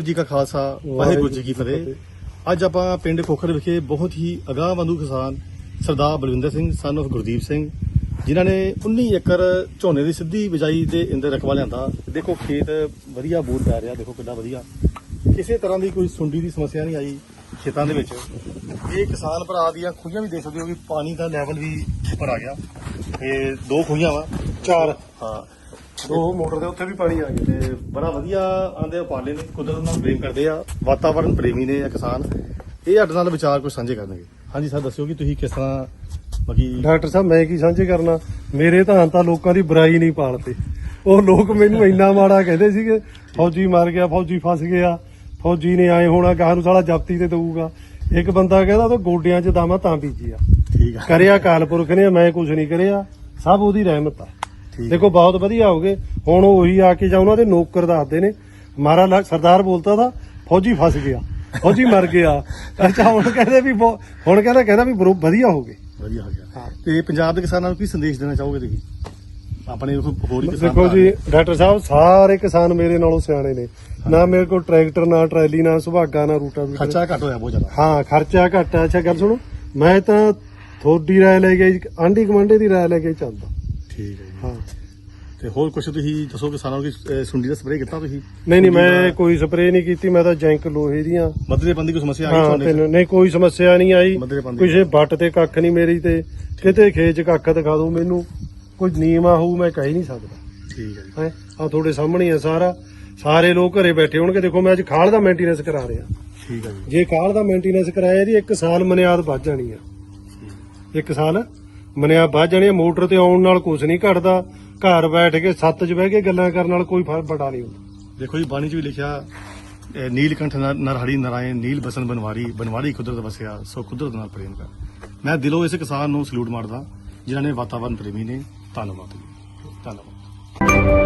ਵਾਹਿਗੁਰੂ ਜੀ ਕਾ ਖਾਲਸਾ ਵਾਹਿਗੁਰੂ ਜੀ ਕੀ ਫਤਿਹ। ਅੱਜ ਆਪਾਂ ਪਿੰਡ ਖੋਖਰ ਵਿਖੇ ਬਹੁਤ ਹੀ ਅਗਾਂਹਵਧੂ ਕਿਸਾਨ ਸਰਦਾਰ ਬਲਵਿੰਦਰ ਸਿੰਘ ਸਨ of ਗੁਰਦੀਪ ਸਿੰਘ ਜਿਨ੍ਹਾਂ ਨੇ 19 ਏਕੜ ਝੋਨੇ ਦੀ ਸਿੱਧੀ ਬਿਜਾਈ ਦੇ ਅੰਦਰ ਰਕਬਾ ਲਿਆਂਦਾ। ਦੇਖੋ ਖੇਤ ਵਧੀਆ ਬੂਰ ਪੈ ਰਿਹਾ ਦੇਖੋ ਕਿੰਨਾ ਵਧੀਆ। ਕਿਸੇ ਤਰ੍ਹਾਂ ਦੀ ਕੋਈ ਸੁੰਡੀ ਦੀ ਸਮੱਸਿਆ ਨਹੀਂ ਆਈ ਖੇਤਾਂ ਦੇ ਵਿੱਚ। ਇਹ ਕਿਸਾਨ ਭਰਾ ਦੀਆਂ ਖੂਹੀਆਂ ਵੀ ਦੇਖ ਸਕਦੇ ਹੋ ਕਿ ਪਾਣੀ ਦਾ ਲੈਵਲ ਵੀ ਉੱਪਰ ਆ ਗਿਆ। ਇਹ ਦੋ ਖੂਹੀਆਂ ਵਾ ਚਾਰ। ਹਾਂ ਦੋ ਮੋਟਰ ਦੇ ਉੱਥੇ ਵੀ ਪਾਣੀ ਆ ਗਿਆ ਤੇ ਬੜਾ ਵਧੀਆ ਆਂਦੇ ਉਪਾਲੇ ਨੇ ਕੁਦਰਤ ਨਾਲ ਪ੍ਰੇਮ ਕਰਦੇ ਆ ਵਾਤਾਵਰਣ ਪ੍ਰੇਮੀ ਨੇ ਆ ਕਿਸਾਨ। ਇਹ ਸਾਡੇ ਨਾਲ ਵਿਚਾਰ ਕੁਝ ਸਾਂਝੇ ਕਰਨਗੇ। ਹਾਂਜੀ ਸਰ ਦੱਸਿਓ ਕਿ ਤੁਸੀਂ ਕਿਸ ਤਰ੍ਹਾਂ ਬਾਕੀ ਡਾਕਟਰ ਸਾਹਿਬ ਮੈਂ ਕੀ ਸਾਂਝੇ ਕਰਨਾ? ਮੇਰੇ ਤਾਂ ਤਾਂ ਲੋਕਾਂ ਦੀ ਬੁਰਾਈ ਨਹੀਂ ਪਾਲਤੇ ਉਹ ਲੋਕ ਮੈਨੂੰ ਇੰਨਾ ਮਾੜਾ ਕਹਿੰਦੇ ਸੀਗੇ ਫੌਜੀ ਮਰ ਗਿਆ ਫੌਜੀ ਫਸ ਗਿਆ ਫੌਜੀ ਨੇ ਆਏ ਹੋਣਾ ਗਾਹ ਨੂੰ ਸਾਲਾ ਜ਼ਬਤੀ ਤੇ ਦਊਗਾ। ਇੱਕ ਬੰਦਾ ਕਹਿੰਦਾ ਉਹ ਗੋਡਿਆਂ 'ਚ ਦਾਮਾ ਤਾਂ ਬੀਜੀ ਆ। ਠੀਕ ਆ। ਕਰਿਆ ਕਾਲਪੁਰਖ ਨੇ ਮੈਂ ਕੁਝ ਨਹੀਂ ਕਰਿਆ। ਸਭ ਉਹਦੀ ਰਹਿਮਤ ਆ। ਦੇਖੋ ਬਹੁਤ ਵਧੀਆ ਹੋ ਗਏ। ਹੁਣ ਉਹੀ ਆ ਕੇ ਜਾਂ ਉਹਨਾਂ ਦੇ ਨੌਕਰ ਦੱਸਦੇ ਨੇ ਮਾਰਾ ਲਾ- ਸਰਦਾਰ ਬੋਲਤਾ ਦਾ ਫੌਜੀ ਫਸ ਗਿਆ ਫੌਜੀ ਮਰ ਗਿਆ। ਅੱਛਾ ਹੁਣ ਕਹਿੰਦੇ ਵੀ ਹੁਣ ਕਹਿੰਦਾ ਕਹਿੰਦਾ ਵੀ ਬਰੋ- ਵਧੀਆ ਹੋ ਗਏ। ਵਧੀਆ ਹੋ ਗਿਆ। ਤੇ ਪੰਜਾਬ ਦੇ ਕਿਸਾਨਾਂ ਨੂੰ ਕੀ ਸੰਦੇਸ਼ ਦੇਣਾ ਚਾਹੋਗੇ ਤੁਸੀਂ? ਆਪਣੇ ਹੋਰ ਹੀ ਕਿਸਾਨ ਦੇਖੋ ਜੀ। ਡਾਕਟਰ ਸਾਹਿਬ ਸਾਰੇ ਕਿਸਾਨ ਮੇਰੇ ਨਾਲੋਂ ਸਿਆਣੇ ਨੇ। ਨਾ ਮੇਰੇ ਕੋਲ ਟਰੈਕਟਰ ਨਾ ਟਰੈਲੀ ਨਾ ਸੁਭਾਗਾ ਨਾ ਰੂਟਾ ਖਰਚਾ ਘੱਟ ਹੋਇਆ ਬਹੁਤ ਜ਼ਿਆਦਾ। ਹਾਂ ਖਰਚਾ ਘੱਟ ਅੱਛਾ ਗੱਲ ਸੁਣੋ। ਮੈਂ ਤਾਂ ਥੋੜੀ ਰਾਏ ਲੈ ਕੇ ਆਂਢੀ ਕਮਾਂਡੇ ਦੀ ਰਾਏ ਲੈ ਕੇ ਚੱਲਦਾ। ਠੀਕ ਹੈ ਜੀ। ਹਾਂ। ਤੇ ਹੋਰ ਕੁਝ ਤੁਸੀਂ ਦੱਸੋ ਕਿਸਾਨਾਂ ਨੂੰ ਕਿ ਅਹ, ਸੁੰਡੀ ਦਾ ਸਪਰੇਅ ਕੀਤਾ ਤੁਸੀਂ? ਨਹੀਂ ਨਹੀਂ ਮੈਂ ਕੋਈ ਸਪਰੇਅ ਨਹੀਂ ਕੀਤੀ ਮੈਂ ਤਾਂ ਜੈਂਕ ਲੋਹੇ ਦੀਆਂ ਮਦਰੇ ਬੰਦੀ ਕੋਈ ਸਮੱਸਿਆ ਆ ਗਈ ਹਾਂ ਤੁਹਾਨੂੰ ਤੈਨੂੰ ਨਹੀਂ ਕੋਈ ਸਮੱਸਿਆ ਨਹੀਂ ਆਈ। ਮੱਧਰੇ ਪਾਉਂਦੇ। ਕਿਸੇ ਵੱਟ ਤੇ ਕੱਖ ਨਹੀਂ ਮੇਰੀ ਤੇ ਕਿਤੇ ਖੇਚ ਕੱਖ ਦਿਖਾ ਦੋ ਮੈਨੂੰ। ਕੋਈ ਨੀਮਾ ਹੋਊ ਮੈਂ ਕਹਿ ਨਹੀਂ ਸਕਦਾ। ਠੀਕ ਹੈ ਜੀ। ਹੈ? ਆ ਤੁਹਾਡੇ ਸਾਹਮਣੇ ਹੀ ਆ ਸਾਰਾ। ਸਾਰੇ ਲੋਕ ਘਰੇ ਬੈਠੇ ਹੋਣਗੇ। ਦੇਖੋ ਮੈਂ ਅੱਜ ਖਾਲ ਦਾ ਮੇਨਟੇਨੈਂਸ ਕਰਾ ਰਿਹਾ। ਠੀਕ ਹੈ ਜੀ। ਜੇ ਖਾਲ ਦਾ ਮੇਨਟੇਨੈਂਸ ਕਰਾਇਆ ਜੀ ਇੱਕ ਸਾਲ ਮਨਿਆਦ ਵੱਧ ਜਾਣੀ ਆ। ਇੱਕ ਸਾਲ ਮਨਿਆਦ ਵੱਧ ਜਾਣੀ ਮੋਟਰ ਤੇ ਆਉਣ ਨਾਲ ਕੁਝ ਨਹੀਂ ਘਟਦਾ। ਘਰ ਬੈਠ ਕੇ ਸੱਤ 'ਚ ਬਹਿ ਕੇ ਗੱਲਾਂ ਕਰਨ ਨਾਲ ਕੋਈ ਫ਼ਰਕ ਬੜਾ ਨਹੀਂ ਹੁੰਦਾ। ਦੇਖੋ ਜੀ, ਬਾਣੀ ਚ ਵੀ ਲਿਖਿਆ ਅਹ ਨੀਲਕੰਠ ਨਰ- ਨਰਹਰੀ ਨਰਾਇਣ, ਨੀਲ ਬਸਨ ਬਨਵਾਰੀ ਬਨਵਾਰੀ ਕੁਦਰਤ ਵਸਿਆ, ਸੋ ਕੁਦਰਤ ਨਾਲ ਪ੍ਰੇਮ ਕਰ। ਮੈਂ ਦਿਲੋਂ ਇਸ ਕਿਸਾਨ ਨੂੰ ਸਲੂਟ ਮਾਰਦਾ, ਜਿਨ੍ਹਾਂ ਨੇ ਵਾਤਾਵਰਣ ਪ੍ਰੇਮੀ ਨੇ, ਧੰਨਵਾਦ ਜੀ। ਧੰਨਵਾਦ।